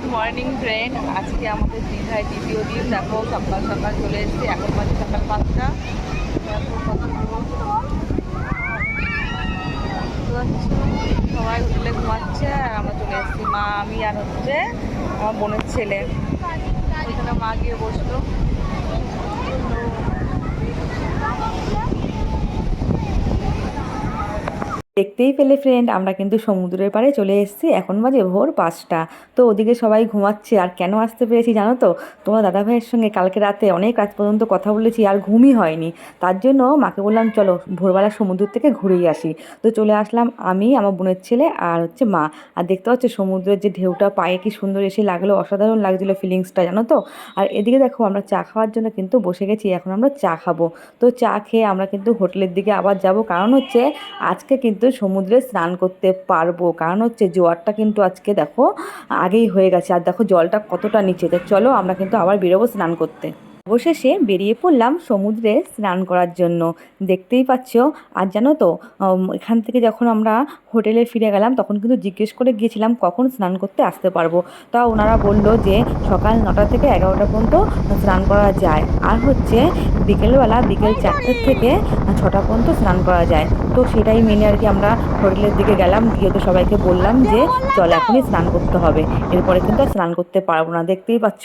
Good morning friend আজকে আমাদের দীঘায় দ্বিতীয় দিন। দেখো, সকাল সকাল চলে এসেছি। এখন বাজে সকাল পাঁচটা। সবাই হোটেলে ঘুমাচ্ছে, আর আমরা চলে এসেছি। মা, আমি আর হচ্ছে আমার বোনের ছেলে। ওইখানে মা গিয়ে বসল। দেখতেই পেলে ফ্রেন্ড আমরা কিন্তু সমুদ্রের পাড়ে চলে এসেছি, এখন বাজে ভোর পাঁচটা। তো ওদিকে সবাই ঘুমাচ্ছে, আর কেন আসতে পেরেছি জানো তো? তোমার দাদা ভাইয়ের সঙ্গে কালকে রাতে অনেক রাত পর্যন্ত কথা বলেছি, আর ঘুমই হয়নি। তার জন্য মাকে বললাম, চলো ভোরবেলা সমুদ্র থেকে ঘুরেই আসি। তো চলে আসলাম আমি, আমার বোনের ছেলে, আর হচ্ছে মা। আর দেখতে পাচ্ছি সমুদ্রের যে ঢেউটা, পায়ে কি সুন্দর এসে লাগল, অসাধারণ লাগছিল ফিলিংসটা জানো তো? আর এদিকে দেখো, আমরা চা খাওয়ার জন্য কিন্তু বসে গেছি, এখন আমরা চা খাব। তো চা খেয়ে আমরা কিন্তু হোটেলের দিকে আবার যাব। কারণ হচ্ছে, আজকে কিন্তু সমুদ্রে স্নান করতে পারব। কারণ হচ্ছে জোয়ারটা কিন্তু আজকে দেখো আগেই হয়ে গেছে। আর দেখো জলটা কতটা নিচে চলো আমরা কিন্তু আবার বেরোবো স্নান করতে। অবশেষে বেরিয়ে পড়লাম সমুদ্রে স্নান করার জন্য। দেখতেই পাচ্ছ, আর জানো তো এখান থেকে যখন আমরা হোটেলে ফিরে গেলাম, তখন কিন্তু জিজ্ঞেস করে গিয়েছিলাম, কখন স্নান করতে আসতে পারব? তা ওনারা বলল যে, সকাল নটা থেকে এগারোটা পর্যন্ত স্নান করা যায়। আর হচ্ছে, বিকেলবেলা বিকেল চারটের থেকে ছটা পর্যন্ত স্নান করা যায়। তো সেটাই মেনে আর কি আমরা হোটেলের দিকে গেলাম, গিয়ে তো সবাইকে বললাম যে, চল এখনই স্নান করতে হবে। এরপরে কিন্তু আর স্নান করতে পারব না। দেখতেই পাচ্ছ,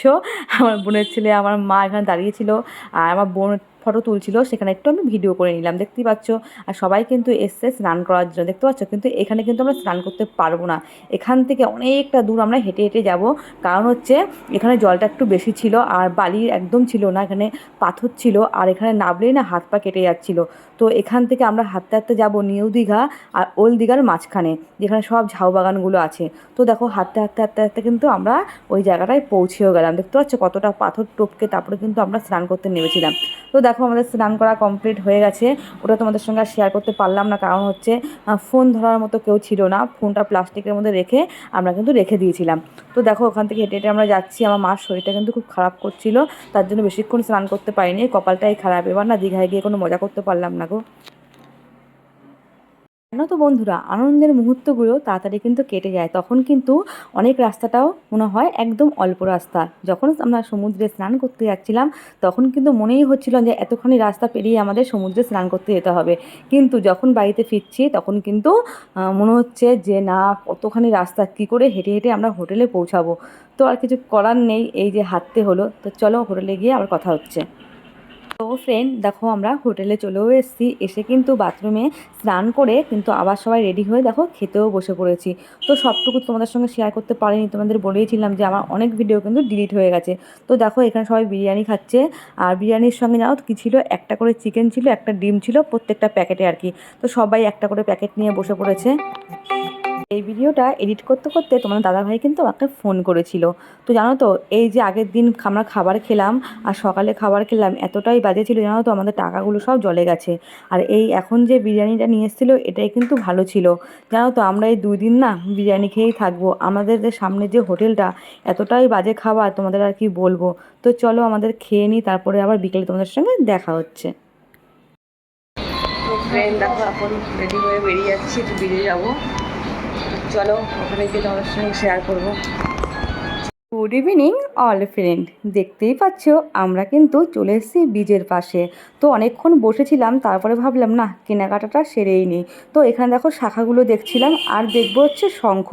আমার বোনের ছেলে, আমার মা এখানে দাঁড়িয়েছিল আর আমার বোন ফটো তুলছিল, সেখানে একটু আমি ভিডিও করে নিলাম। দেখতেই পাচ্ছ? আর সবাই কিন্তু এসছে স্নান করার জন্য। দেখতে পাচ্ছ? কিন্তু এখানে কিন্তু আমরা স্নান করতে পারব না। এখান থেকে অনেকটা দূর আমরা হেঁটে হেঁটে যাব। কারণ হচ্ছে, এখানে জলটা একটু বেশি ছিল আর বালি একদম ছিল না। এখানে পাথর ছিল আর এখানে নামলেই না হাত পা কেটে যাচ্ছিল। তো এখান থেকে আমরা হাঁটতে হাঁটতে যাব নিউ দীঘা আর ওল্ড দীঘার মাঝখানে, যেখানে সব ঝাউ বাগানগুলো আছে। তো দেখো, হাঁটতে হাঁটতে হাঁটতে হাঁটতে কিন্তু আমরা ওই জায়গাটায় পৌঁছেও গেলাম। দেখতে পাচ্ছ? কতটা পাথর টপকে তারপরে কিন্তু আমরা স্নান করতে নেমেছিলাম। তো দেখো আমাদের স্নান করা কমপ্লিট হয়ে গেছে। ওটা তোমাদের সঙ্গে আর শেয়ার করতে পারলাম না। কারণ হচ্ছে ফোন ধরার মতো কেউ ছিল না। ফোনটা প্লাস্টিকের মধ্যে রেখে আমরা কিন্তু রেখে দিয়েছিলাম। তো দেখো, ওখান থেকে হেঁটে হেঁটে আমরা যাচ্ছি। আমার মার শরীরটা কিন্তু খুব খারাপ করছিল। তার জন্য বেশিক্ষণ স্নান করতে পারিনি। কপালটাই খারাপ। এবার না দীঘায় গিয়ে কোনো মজা করতে পারলাম না গো। জানো তো বন্ধুরা? আনন্দের মুহূর্তগুলো তাড়াতাড়ি কিন্তু কেটে যায়। তখন কিন্তু অনেক রাস্তাটাও মনে হয় একদম অল্প রাস্তা। যখন আমরা সমুদ্রে স্নান করতে যাচ্ছিলাম, তখন কিন্তু মনেই হচ্ছিল যে এতখানি রাস্তা পেরিয়ে আমাদের সমুদ্রে স্নান করতে যেতে হবে। কিন্তু যখন বাড়িতে ফিরছি, তখন কিন্তু মনে হচ্ছে যে না, কতখানি রাস্তা, কী করে হেঁটে হেঁটে আমরা হোটেলে পৌঁছাবো? তো আর কিছু করার নেই, এই যে হাঁটতে হলো। তো চলো হোটেলে গিয়ে আবার কথা হচ্ছে। তো ফ্রেন্ড দেখো আমরা হোটেলে চলেও এসেছি। এসে কিন্তু বাথরুমে স্নান করে কিন্তু আবার সবাই রেডি হয়ে দেখো খেতেও বসে পড়েছি। তো সবটুকু তোমাদের সঙ্গে শেয়ার করতে পারিনি। তোমাদের বলেইছিলাম যে আমার অনেক ভিডিও কিন্তু ডিলিট হয়ে গেছে। তো দেখো এখানে সবাই বিরিয়ানি খাচ্ছে। আর বিরিয়ানির সঙ্গে জানো কী ছিল? একটা করে চিকেন ছিল, একটা ডিম ছিল, প্রত্যেকটা প্যাকেটে আর কি। তো সবাই একটা করে প্যাকেট নিয়ে বসে পড়েছে। এই ভিডিওটা এডিট করতে করতে তোমার দাদাভাই কিন্তু আমাকে ফোন করেছিল। তো জানো তো, এই যে আগের দিন আমরা খাবার খেলাম আর সকালে খাবার খেলাম, এতটাই বাজে ছিল জানো তো, আমাদের টাকাগুলো সব জলে গেছে। আর এই এখন যে বিরিয়ানিটা নিয়ে এসেছিল, এটাই কিন্তু ভালো ছিল। জানো তো, আমরা এই দুই দিন না বিরিয়ানি খেয়েই থাকব। আমাদের যে সামনে যে হোটেলটা, এতটাই বাজে খাবার, তোমাদের আর কি বলব? তো চলো আমাদের খেয়ে নিই, তারপরে আবার বিকেলে তোমাদের সঙ্গে দেখা হচ্ছে। ফ্রেন্ড দেখো, এখন রেডি হয়ে বেরিয়ে যাচ্ছি, একটু বেরিয়ে যাব। চলো ওখানে গিয়ে তোমাদের সঙ্গে শেয়ার করব। Good evening all friend. দেখতেই পাচ্ছ, আমরা কিন্তু চলে এসেছি বীজের পাশে। তো অনেকক্ষণ বসেছিলাম, তারপরে ভাবলাম, না, কেনাকাটাটা সেরেই নিই। তো এখানে দেখো শাখাগুলো দেখছিলাম, আর দেখব হচ্ছে শঙ্খ।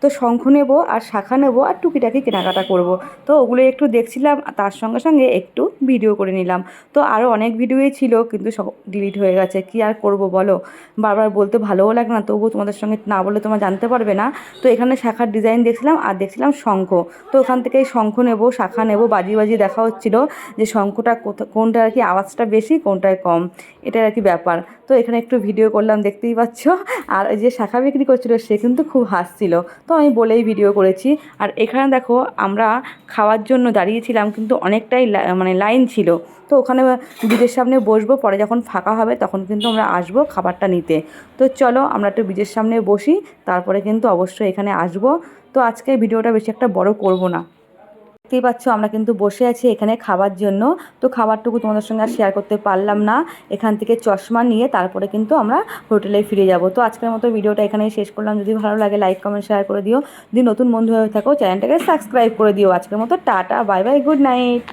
তো শঙ্খ নেব, আর শাখা নেব, আর টুকিটাকি কেনাকাটা করব। তো ওগুলো একটু দেখছিলাম তার সঙ্গে সঙ্গে একটু ভিডিও করে নিলাম। তো আরও অনেক ভিডিওই ছিল, কিন্তু সব ডিলিট হয়ে গেছে। কি আর করব বলো? বারবার বলতে ভালোও লাগে না, তবুও তোমাদের সঙ্গে না বলে তোমরা জানতে পারবে না। তো এখানে শাখার ডিজাইন দেখছিলাম, আর দেখছিলাম শঙ্খ। তো ওখান থেকে এই শঙ্খ নেব, শাখা নেব বাজি বাজি দেখা হচ্ছিল যে শঙ্খটা কোনটা আর কি আওয়াজটা বেশি, কোনটায় কম। এটা আর কি ব্যাপার। তো এখানে একটু ভিডিও করলাম, দেখতেই পাচ্ছ। আর যে শাখা বিক্রি করছিল, সে কিন্তু খুব হাসছিল। তো আমি বলেই ভিডিও করেছি। আর এখানে দেখো, আমরা খাওয়ার জন্য দাঁড়িয়েছিলাম, কিন্তু অনেকটাই মানে লাইন ছিল। তো ওখানে ব্রিজের সামনে বসবো, পরে যখন ফাঁকা হবে, তখন কিন্তু আমরা আসব খাবারটা নিতে। তো চলো, আমরা একটু ব্রিজের সামনে বসি, তারপরে কিন্তু অবশ্যই এখানে আসব। তো আজকে ভিডিওটা বেশি একটা বড় করব না। দেখতেই পাচ্ছ, আমরা কিন্তু বসে আছি এখানে খাবার জন্য। তো খাবারটুকু তোমাদের সঙ্গে আর শেয়ার করতে পারলাম না। এখান থেকে চশমা নিয়ে তারপরে কিন্তু আমরা হোটেলে ফিরে যাব। তো আজকের মতো ভিডিওটা এখানেই শেষ করলাম। যদি ভালো লাগে লাইক কমেন্ট শেয়ার করে দিও। যদি নতুন বন্ধু হয়ে থাকো, চ্যানেলটাকে সাবস্ক্রাইব করে দিও। আজকের মতো tata bye bye good night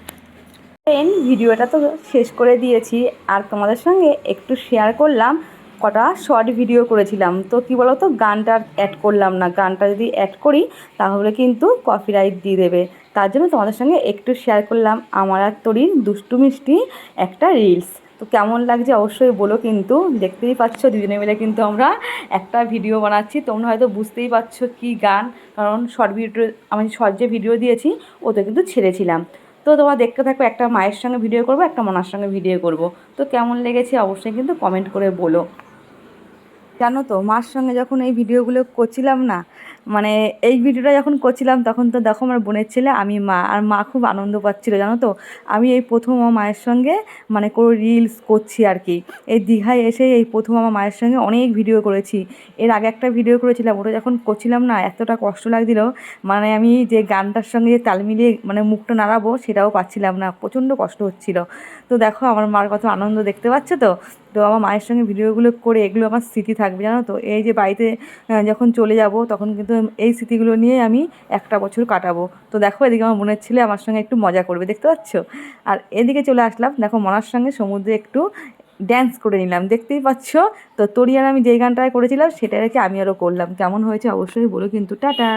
friend ভিডিওটা তো শেষ করে দিয়েছি। আর তোমাদের সঙ্গে একটু শেয়ার করলাম। কটা শর্ট ভিডিও করেছিলাম। তো কি বলো তো, গানটা অ্যাড করলাম না। গানটা যদি অ্যাড করি, তাহলে কিন্তু কপিরাইট দিয়ে দেবে। তার জন্য তোমাদের সঙ্গে একটু শেয়ার করলাম আমার আর তরির দুষ্টু মিষ্টি একটা রিলস তো কেমন লাগছে অবশ্যই বলো কিন্তু, দেখতেই পাচ্ছ দুজনে মিলে কিন্তু আমরা একটা ভিডিও বানাচ্ছি। তোমরা হয়তো বুঝতেই পারছ কি গান, কারণ শর্ট ভিডিও আমি শর্ট যে ভিডিও দিয়েছি, ওতে কিন্তু ছেড়েছিলাম। তো তোমরা দেখতে থাকো, একটা মায়ের সঙ্গে ভিডিও করব, একটা মনার সঙ্গে ভিডিও করব। তো কেমন লেগেছে অবশ্যই কিন্তু কমেন্ট করে বলো। জানো তো, মার সঙ্গে যখন এই ভিডিওগুলো করছিলাম না মানে এই ভিডিওটা যখন করছিলাম তখন তো দেখো আমার বোনের ছেলে, আমি মা, আর মা খুব আনন্দ পাচ্ছিল জানো তো। আমি এই প্রথম আমার মায়ের সঙ্গে মানে কোনো রিলস করছি আর কি। এই দীঘায় এসে এই প্রথম আমার মায়ের সঙ্গে অনেক ভিডিও করেছি। এর আগে একটা ভিডিও করেছিলাম, ওটা যখন করছিলাম না, এতটা কষ্ট লাগছিল মানে আমি যে গানটার সঙ্গে যে তাল মিলিয়ে মানে মুখটা নাড়াবো সেটাও পাচ্ছিলাম না, প্রচণ্ড কষ্ট হচ্ছিল। তো দেখো আমার মার কত আনন্দ দেখতে পাচ্ছ তো? তো আমার মায়ের সঙ্গে ভিডিওগুলো করে এগুলো আমার স্মৃতি থাকবে, জানো তো? এই যে বাড়িতে যখন চলে যাব, তখন কিন্তু এই স্মৃতিগুলো নিয়ে আমি একটা বছর কাটাবো। তো দেখো, এদিকে আমার বোনের ছেলে আমার সঙ্গে একটু মজা করবে, দেখতে পাচ্ছ? আর এদিকে চলে আসলাম, দেখো মনার সঙ্গে সমুদ্রে একটু ড্যান্স করে নিলাম, দেখতেই পাচ্ছ? তো তরিয়ার আমি যেই গানটায় করেছিলাম সেটা রেখে আমি আরও করলাম। কেমন হয়েছে অবশ্যই বলো কিন্তু, টাটা!